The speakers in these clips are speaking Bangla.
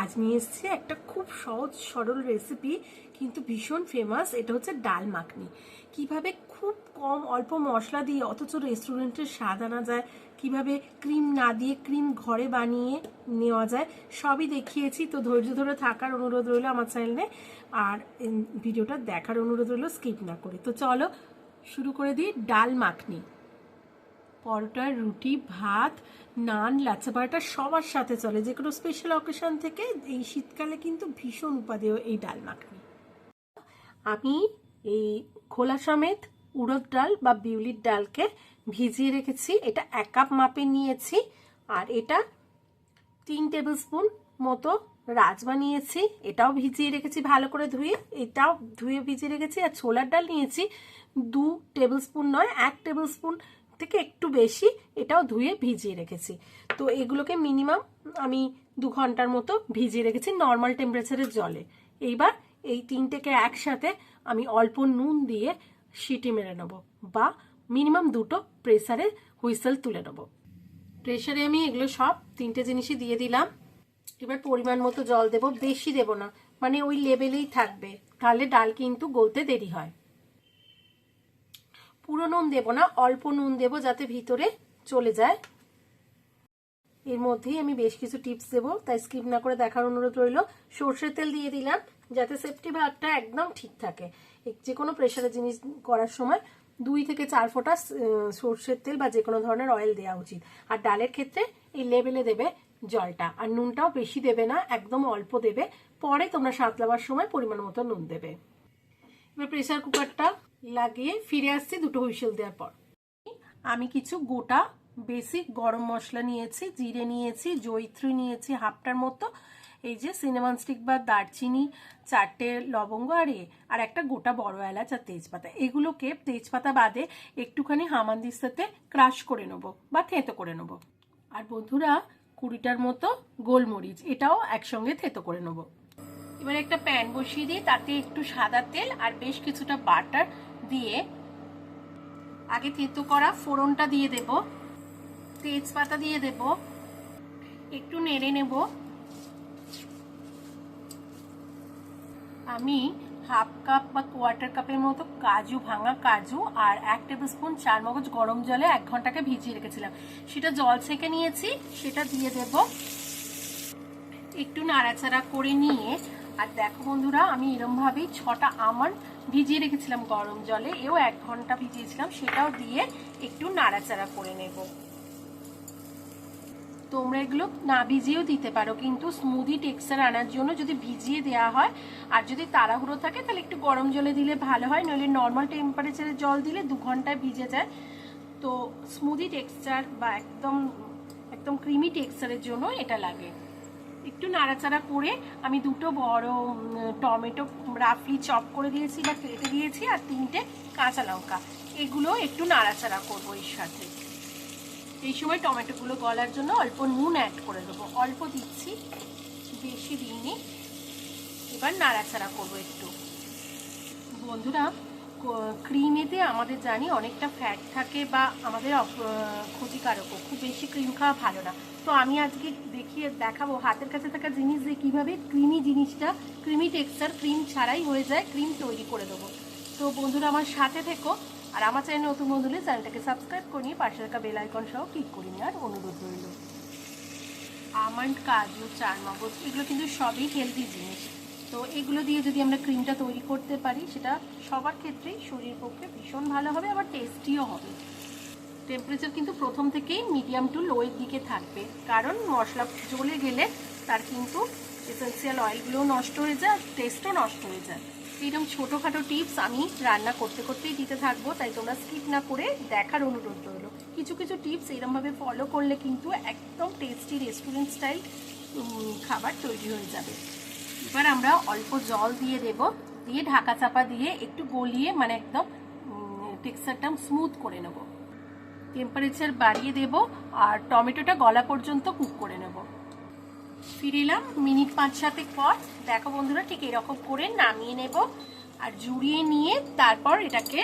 আজ নিয়ে এসেছি একটা খুব সহজ, সরল রেসিপি কিন্তু ভীষণ ফেমাস এটা হচ্ছে ডাল মাখনি। কীভাবে খুব কম অল্প মশলা দিয়ে, অথচ রেস্টুরেন্টের স্বাদ আনা যায়, কীভাবে ক্রিম না দিয়ে ক্রিম ঘরে বানিয়ে নেওয়া যায়, সবই দেখিয়েছি। তো ধৈর্য ধরে থাকার অনুরোধ রইল আমার চ্যানেলে আর ভিডিওটা দেখার অনুরোধ রইল স্কিপ না করে। তো চলো শুরু করে দিই ডাল মাখনি। পরোটা রুটি, ভাত, নান, লাচ্ছা সবার সাথে চলে। যে কোনো স্পেশাল অকেশন থেকে এই শীতকালে কিন্তু ভীষণ উপাদেয় এই ডাল মাখনি। আমি এই খোলা সমেত উড়দ ডাল বা বিউলির ডালকে ভিজিয়ে রেখেছি। এটা এক কাপ মাপে নিয়েছি আর এটা তিন টেবিল স্পুন মতো রাজমা নিয়েছি এটাও ভিজিয়ে রেখেছি ভালো করে ধুয়ে। এটাও ধুয়ে ভিজিয়ে রেখেছি আর ছোলার ডাল নিয়েছি দু টেবিল স্পুন নয়, এক টেবিল স্পুন থেকে একটু বেশি এটাও ধুয়ে ভিজিয়ে রেখেছি। তো এগুলোকে মিনিমাম আমি দু ঘণ্টার মতো ভিজিয়ে রেখেছি নর্মাল টেম্পারেচারের জলে। এইবার এই তিনটেকে একসাথে আমি অল্প নুন দিয়ে সিটি মেরে নেব বা মিনিমাম দুটো প্রেসারে হুইসেল তুলে নেব। প্রেসারে আমি এগুলো সব তিনটে জিনিসই দিয়ে দিলাম। এবার পরিমাণ মতো জল দেব, বেশি দেব না মানে ওই লেভেলেই থাকবে। তাহলে ডাল কিন্তু গলতে দেরি হয়। পুরো নুন দেব না, অল্প নুন দেব যাতে ভিতরে চলে যায়। এর মধ্যেই আমি বেশ কিছু টিপস দেবো, তাই স্কিপ না করে দেখার অনুরোধ রইল। সর্ষের তেল দিয়ে দিলাম, যাতে সেফটি ভাগটা একদম ঠিক থাকে। যে কোনো প্রেশারে জিনিস করার সময় দুই থেকে চার ফোঁটা সর্ষের তেল বা যে কোনো ধরনের অয়েল দেওয়া উচিত। আর ডালের ক্ষেত্রে এই লেভেলে দেবে জলটা। আর নুনটাও বেশি দেবে না, একদম অল্প দেবে। পরে তোমরা সাতলাবার সময় পরিমাণ মতো নুন দেবে। এবার প্রেসার কুকারটা লাগিয়ে ফিরে আসছি দুটো হুইসেল দেওয়ার পর। আমি কিছু গোটা বেসিক গরম মশলা নিয়েছি, জিরে নিয়েছি, জৈত্রী নিয়েছি, হাফটার মতো। এই যে সিনেমান স্টিক বা দারচিনি, চারটে লবঙ্গ আর এ, আর একটা গোটা বড় এলাচ আর তেজপাতা। এগুলোকে তেজপাতা বাদে একটুখানি হামানদিস্তাতে ক্রাশ করে নেব বা থেঁতো করে নেব। আর বন্ধুরা, কুড়িটার মতো গোলমরিচ, এটাও একসঙ্গে থেঁতো করে নেব। এবার একটা প্যান বসিয়ে দিয়ে তাতে একটু সাদা তেল আর বেশ কিছুটা বাটার দিয়ে আগে তেতো করা ফোড়নটা দিয়ে দেব, তেজপাতা দিয়ে দেব, একটু নেড়ে নেব। আমি হাফ কাপ বা কোয়ার্টার কাপের মতো কাজু, ভাঙা কাজু আর এক টেবিল স্পুন চার মগজ গরম জলে এক ঘন্টাকে ভিজিয়ে রেখেছিলাম। সেটা জল ছেঁকে নিয়েছি, সেটা দিয়ে দেব। একটু নাড়াচাড়া করে নিয়ে আর দেখো বন্ধুরা, আমি এরম ভাবেই ছটা আমন্ড ভিজিয়ে রেখেছিলাম গরম জলে। এও এক ঘণ্টা ভিজিয়েছিলাম, সেটাও দিয়ে একটু নাড়াচাড়া করে নেব। তোমরা এগুলো না ভিজিয়েও দিতে পারো, কিন্তু স্মুদি টেক্সচার আনার জন্য যদি ভিজিয়ে দেওয়া হয়, আর যদি তাড়াহুড়ো থাকে, তাহলে একটু গরম জলে দিলে ভালো হয়, নইলে নর্মাল টেম্পারেচারে জল দিলে দু ঘন্টায় ভিজে যায়। তো স্মুদি টেক্সচার বা একদম একদম ক্রিমি টেক্সচারের জন্য এটা লাগে। একটু নাড়াচাড়া করে আমি দুটো বড় টমেটো রাফলি চপ করে দিয়েছি বা কেটে দিয়েছি আর তিনটে কাঁচা লঙ্কা। এগুলো একটু নাড়াচাড়া করব এর সাথে। এই সময় টমেটোগুলো গলার জন্য অল্প নুন অ্যাড করে দেবো। অল্প দিচ্ছি, বেশি দিইনি। এবার নাড়াচাড়া করব একটু। বন্ধুরা ক্রিমেতে আমাদের জানি অনেকটা ফ্যাট থাকে বা আমাদের ক্ষতিকারকও। খুব বেশি ক্রিম খাওয়া ভালো না। তো আমি আজকে দেখিয়ে দেখাবো হাতের কাছে থাকা জিনিস যে কীভাবে ক্রিমি জিনিসটা ক্রিমি টেক্সচার ক্রিম ছাড়াই হয়ে যায় ক্রিম তৈরি করে দেবো। তো বন্ধুরা আমার সাথে থেকো আর আমার চ্যানেল নতুন বন্ধু হলে চ্যানেলটাকে সাবস্ক্রাইব করে নিয়ে পাশে থাকা বেল আইকন সহ ক্লিক করে নেওয়ার অনুরোধ রইল। আমন্ড কাজু চার মগজ এগুলো কিন্তু সবই হেলদি জিনিস। তো এগুলো দিয়ে যদি আমরা ক্রিমটা তৈরি করতে পারি, সেটা সবার ক্ষেত্রেই শরীর পক্ষে ভীষণ ভালো হবে, আবার টেস্টিও হবে। টেম্পারেচার কিন্তু প্রথম থেকেই মিডিয়াম টু লোয়ের দিকে থাকবে, কারণ মশলা জ্বলে গেলে তার কিন্তু এসেন্সিয়াল অয়েলগুলোও নষ্ট হয়ে যায়, আর টেস্টও নষ্ট হয়ে যায়। এইরকম ছোটোখাটো টিপস আমি রান্না করতে করতেই দিতে থাকব, তাই তোমরা স্কিপ না করে দেখার অনুরোধ রইল। কিছু কিছু টিপস এরমভাবে ফলো করলে কিন্তু একদম টেস্টি রেস্টুরেন্ট স্টাইল খাবার তৈরি হয়ে যাবে। এবার আমরা অল্প জল দিয়ে দেব। দিয়ে ঢাকা চাপা দিয়ে একটু গলিয়ে মানে একদম টেক্সচারটা স্মুথ করে নেব। টেম্পারেচার বাড়িয়ে দেব আর টমেটোটা গলা পর্যন্ত কুক করে নেব। ফিরে এলাম মিনিট পাঁচ সাতেক পর। দেখো বন্ধুরা, ঠিক এরকম করে নামিয়ে নেব আর জুড়িয়ে নিয়ে তারপর এটাকে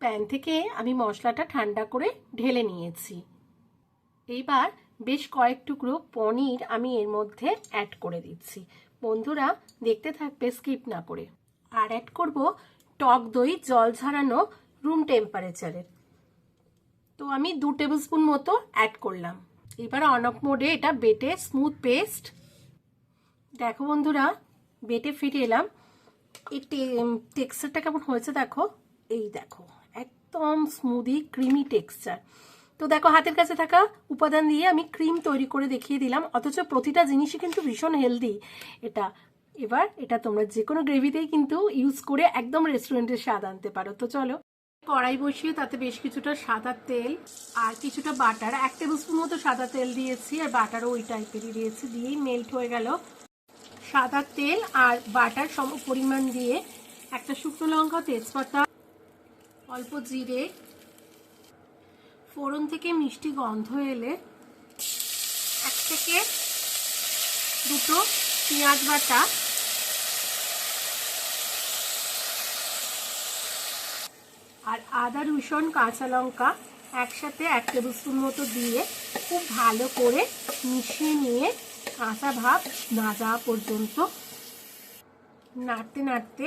প্যান থেকে আমি মশলাটা ঠান্ডা করে ঢেলে নিয়েছি। এইবার বেশ কয়েক টুকরো পনির আমি এর মধ্যে অ্যাড করে দিচ্ছি। বন্ধুরা, দেখতে থাকবে স্কিপ না করে। আর অ্যাড করব টক দই, জল ঝরানো রুম টেম্পারেচারের তো আমি দু টেবিল স্পুন মতো অ্যাড করলাম। এবার অন অফ মোডে এটা বেটে স্মুথ পেস্ট দেখো বন্ধুরা, বেটে ফিরে এলাম। এই টেক্সচারটা কেমন হয়েছে দেখো? এই দেখো, একদম স্মুদি ক্রিমি টেক্সচার তো দেখো, হাতের কাছে থাকা উপাদান দিয়ে আমি ক্রিম তৈরি করে দেখিয়ে দিলাম, অথচ প্রতিটা জিনিসই কিন্তু ভীষণ হেলদি এটা, এবার এটা তোমরা যে কোনো গ্রেভিতেই কিন্তু ইউজ করে একদম রেস্টুরেন্টের স্বাদ আনতে পারো। তো চলো, কড়াই বসিয়ে তাতে বেশ কিছুটা সাদা তেল আর কিছুটা বাটার এক টেবিল স্পুন মতো সাদা তেল দিয়েছি, আর বাটারও ওই টাইপেরই দিয়েছি, দিয়েই মেল্ট হয়ে গেল। সাদা তেল আর বাটার সম পরিমাণ দিয়ে একটা শুকনো লঙ্কা, তেজপাতা, অল্প জিরে ফোড়ন থেকে মিষ্টি গন্ধ এলে এক থেকে দুটো পেঁয়াজ বাটা, আর আদা, রসুন, কাঁচা লঙ্কা একসাথে এক টেবিল স্পুন মতো দিয়ে খুব ভালো করে মিশিয়ে নিয়ে কাঁচা ভাব না যাওয়া পর্যন্ত নাড়তে নাড়তে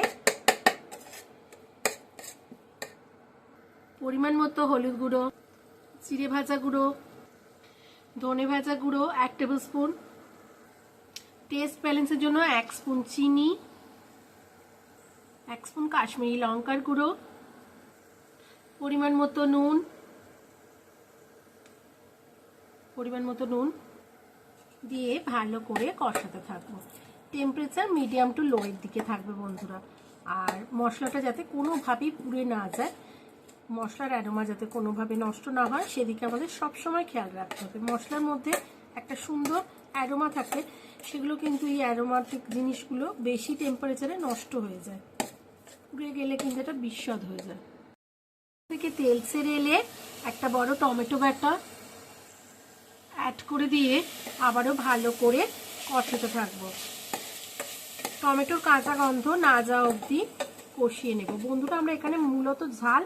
পরিমাণ মতো হলুদ গুঁড়ো চিড়ে ভাজা গুঁড়ো, ধনে ভাজা গুঁড়ো, এক টেবিল স্পুন টেস্ট ব্যালেন্সের জন্য এক স্পুন চিনি, এক স্পুন কাশ্মীরি লঙ্কার গুঁড়ো, পরিমাণ মতো নুন, পরিমাণ মতো নুন দিয়ে ভালো করে কষাতে থাকব। টেম্পারেচার মিডিয়াম টু লোয়ের দিকে থাকবে বন্ধুরা। আর মশলাটা যাতে কোনোভাবেই পুড়ে না যায় মশলার অ্যারোমা যাতে কোনোভাবে নষ্ট না হয়, সেদিকে আমাদের সবসময় খেয়াল রাখতে হবে। মশলার মধ্যে একটা সুন্দর অ্যারোমা থাকে সেগুলো কিন্তু এই অ্যারোমাটিক জিনিসগুলো বেশি টেম্পারেচারে নষ্ট হয়ে যায়। পুড়ে গেলে কিন্তু এটা বিস্বাদ হয়ে যায়। থেকে তেল ছেড়ে এলে একটা বড় টমেটো ব্যাটা অ্যাড করে দিয়ে আবারও ভালো করে কষাতে থাকব। টমেটোর কাঁচা গন্ধ না যাওয়া অবধি কষিয়ে নেব। বন্ধুরা, আমরা এখানে মূলত ঝাল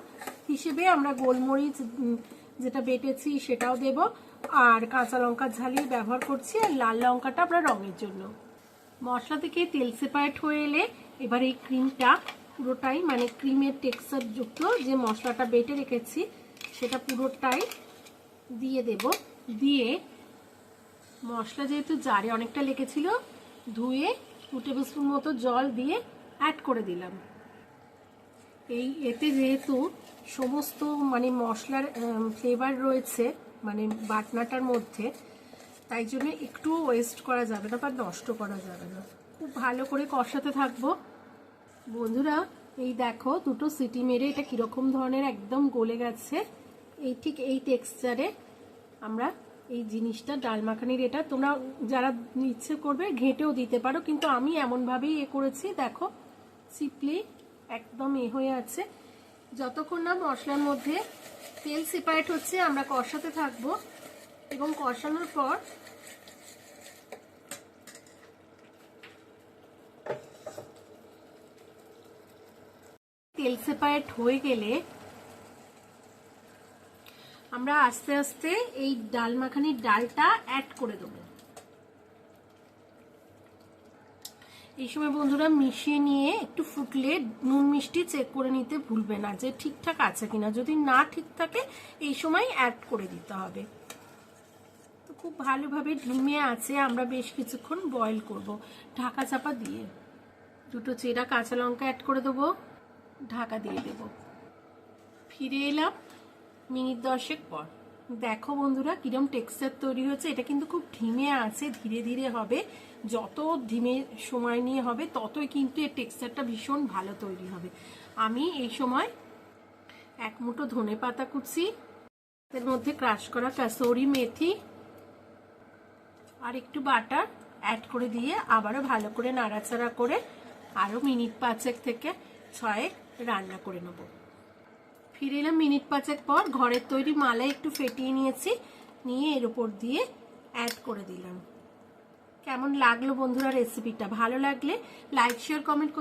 হিসেবে আমরা গোলমরিচ যেটা বেটেছি সেটাও দেব। আর কাঁচা লঙ্কার ঝালই ব্যবহার করছি, আর লাল লঙ্কাটা আমরা রঙের জন্য। মশলা থেকে তেল সেপারেট হয়ে এলে এবার এই ক্রিমটা পুরোটাই মানে ক্রিমের টেক্সচার যুক্ত যে মশলাটা বেটে রেখেছি, সেটা পুরোটাই দিয়ে দেব। দিয়ে মশলা যেহেতু জারে অনেকটা লেগেছিল, ধুয়ে দু টেবিল স্পুন মতো জল দিয়ে অ্যাড করে দিলাম। এই এতে যেহেতু সমস্ত মানে মশলার ফ্লেভার রয়েছে মানে বাটনাটার মধ্যে। তাই জন্য একটু ওয়েস্ট করা যাবে না বা নষ্ট করা যাবে না। খুব ভালো করে কষাতে থাকব। বন্ধুরা, এই দেখো, দুটো সিটি মেরে এটা কীরকম ধরনের একদম গলে গেছে। এই ঠিক এই টেক্সচারে আমরা এই জিনিসটা, ডাল মাখানির এটা তোমরা যারা ইচ্ছে করবে ঘেঁটেও দিতে পারো। কিন্তু আমি এমনভাবেই এ করেছি, দেখো সিপলি একদম এ হয়ে আছে। যতক্ষণ না মশলার মধ্যে তেল সেপারেট হচ্ছে, আমরা কষাতে থাকব। এবং কষানোর পর তেল সেপারেট হয়ে গেলে আমরা আস্তে আস্তে এই ডাল মাখানির ডালটা অ্যাড করে দেবো। এই সময় বন্ধুরা মিশিয়ে নিয়ে একটু ফুটলে নুন মিষ্টি চেক করে নিতে ভুলবে না যে ঠিকঠাক আছে কিনা। যদি না ঠিক থাকে, এই সময় অ্যাড করে দিতে হবে। তো খুব ভালোভাবে ঢিমে আছে, আমরা বেশ কিছুক্ষণ বয়েল করব। ঢাকা চাপা দিয়ে দুটো চেরা কাঁচা লঙ্কা অ্যাড করে দেবো, ঢাকা দিয়ে দেব। ফিরে এলাম মিনিট দশেক পর। দেখো বন্ধুরা, কিরম টেক্সচার তৈরি হয়েছে। এটা কিন্তু খুব ধিমে আছে, ধীরে ধীরে হবে। যত ধিমে সময় নিয়ে হবে, ততই কিন্তু এর টেক্সচারটা ভীষণ ভালো তৈরি হবে। আমি এই সময় এক মুঠো ধনে পাতা কুচি, এর মধ্যে ক্রাশ করা কাসৌরি মেথি আর একটু বাটার অ্যাড করে দিয়ে আবারও ভালো করে নাড়াচাড়া করে আরও মিনিট পাঁচেক থেকে ছয়েক রান্না করে নেব। ফিরে এলাম মিনিট পাঁচেক পর। ঘরের তৈরি মালাই একটু ফেটিয়ে নিয়েছি, নিয়ে এর উপর দিয়ে অ্যাড করে দিলাম। কেমন লাগল বন্ধুরা রেসিপিটা ভালো লাগলে লাইক শেয়ার কমেন্ট